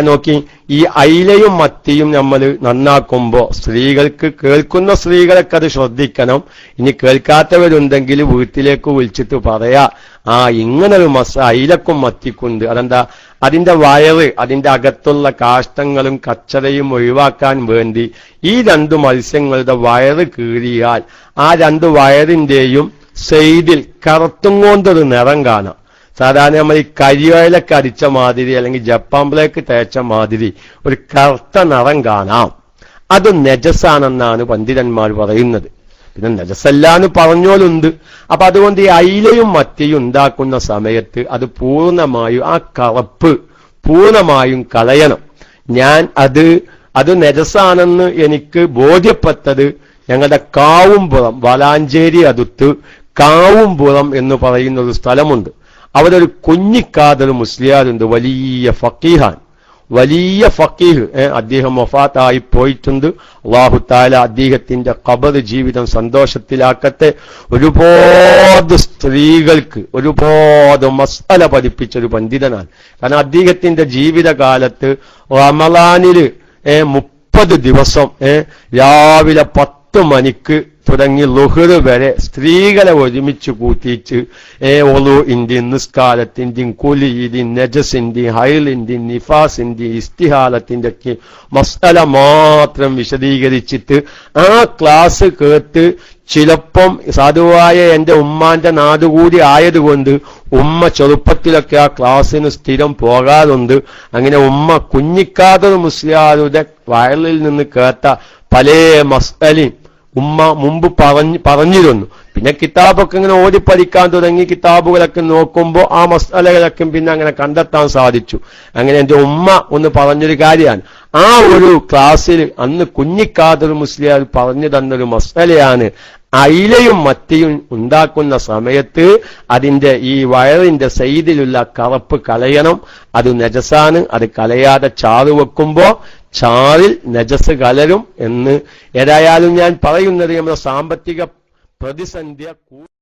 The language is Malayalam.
നോക്കി. ഈ അയിലയും മത്തിയും നമ്മൾ നന്നാക്കുമ്പോൾ സ്ത്രീകൾക്ക് കേൾക്കുന്ന സ്ത്രീകളൊക്കെ അത് ശ്രദ്ധിക്കണം. ഇനി കേൾക്കാത്തവരുണ്ടെങ്കിൽ വീട്ടിലേക്ക് വിളിച്ചിട്ട് പറയാ ആ ഇങ്ങനൊരു മസ അയിലക്കും മത്തിക്കുണ്ട്. അതെന്താ? അതിന്റെ വയറ് അതിന്റെ അകത്തുള്ള കാഷ്ടങ്ങളും കച്ചറയും ഒഴിവാക്കാൻ വേണ്ടി ഈ രണ്ടു മത്സ്യങ്ങളുടെ വയറ് കീറിയാൽ ആ രണ്ട് വയറിന്റെയും സൈഡിൽ കറുത്തും കൊണ്ടൊരു നിറം കാണാം. സാധാരണ നമ്മൾ ഈ കരിവേലക്ക് അടിച്ച മാതിരി അല്ലെങ്കിൽ ജപ്പാൻ തേച്ച മാതിരി ഒരു കറുത്ത നിറം കാണാം. അത് നജസാണെന്നാണ് പണ്ഡിതന്മാർ പറയുന്നത്. പിന്നെ നജസല്ല എന്ന് പറഞ്ഞോലുണ്ട്. അപ്പൊ അതുകൊണ്ട് ഈ അയിലയും മത്തിയും ഉണ്ടാക്കുന്ന സമയത്ത് അത് പൂർണമായും ആ കറപ്പ് പൂർണമായും കളയണം. ഞാൻ അത് അത് നജസാണെന്ന് എനിക്ക് ബോധ്യപ്പെട്ടത് ഞങ്ങളുടെ കാവുംപുറം വളാഞ്ചേരി അടുത്ത് കാവുംപുറം എന്ന് പറയുന്ന ഒരു സ്ഥലമുണ്ട്. അവിടെ ഒരു കുഞ്ഞിക്കാതൽ മുസ്ലിയാരുണ്ട് വലിയ ഫക്കീഹാൻ വലിയ ഫക്കീഹ് അദ്ദേഹം വഫാത്തായി പോയിട്ടുണ്ട്. അള്ളാഹു താല അദ്ദേഹത്തിന്റെ കബർ ജീവിതം സന്തോഷത്തിലാക്കട്ടെ. ഒരുപാട് സ്ത്രീകൾക്ക് ഒരുപാട് മസാല പഠിപ്പിച്ച ഒരു പണ്ഡിതനാണ്. കാരണം അദ്ദേഹത്തിന്റെ ജീവിതകാലത്ത് റമലാനിൽ ഏ, മുപ്പത് ദിവസം രാവിലെ പത്ത് മണിക്ക് തുടങ്ങി ലുഹറ് വരെ സ്ത്രീകളെ ഒരുമിച്ച് കൂട്ടിയിട്ട് ഏ ഒളു ഇന്ത്യൻ നിസ്കാരത്തിന്റെയും കുലിയിന്റെയും നജസിന്റെയും ഹൈലിന്റെ നിഫാസിന്റെ ഇസ്തിഹാലത്തിന്റെ ഒക്കെ മസല മാത്രം വിശദീകരിച്ചിട്ട് ആ ക്ലാസ് കേട്ട് ചിലപ്പം സാധുവായ എന്റെ ഉമ്മാന്റെ നാടുകൂടി ആയതുകൊണ്ട് ഉമ്മ ചെറുപ്പത്തിലൊക്കെ ആ ക്ലാസ്സിന് സ്ഥിരം പോകാറുണ്ട്. അങ്ങനെ ഉമ്മ കുഞ്ഞിക്കാതൊരു മുസ്ലിയാരുടെ വയലിൽ നിന്ന് കേട്ട പല മസ്അലയും ഉമ്മ മുമ്പ് പറഞ്ഞ് പറഞ്ഞിരുന്നു. പിന്നെ കിതാബൊക്കെ ഇങ്ങനെ ഓടിപ്പഠിക്കാൻ തുടങ്ങി കിതാബുകളൊക്കെ നോക്കുമ്പോൾ ആ മസാലകളൊക്കെ പിന്നെ അങ്ങനെ കണ്ടെത്താൻ സാധിച്ചു. അങ്ങനെ എന്റെ ഉമ്മ ഒന്ന് പറഞ്ഞൊരു കാര്യമാണ്. ആ ഒരു ക്ലാസ്സിൽ അന്ന് കുഞ്ഞിക്കാതൊരു മുസ്ലിയാർ പറഞ്ഞു തന്നൊരു മസാലയാണ് അയിലയും മത്തിയും ഉണ്ടാക്കുന്ന സമയത്ത് അതിന്റെ ഈ വയറിന്റെ സൈഡിലുള്ള കറപ്പ് കളയണം. അത് നജസാണ്. അത് കളയാതെ ചാറ് വെക്കുമ്പോ ചാറിൽ നജസ് കലരും എന്ന് ഏതായാലും ഞാൻ പറയുന്നത് നമ്മുടെ സാമ്പത്തിക പ്രതിസന്ധി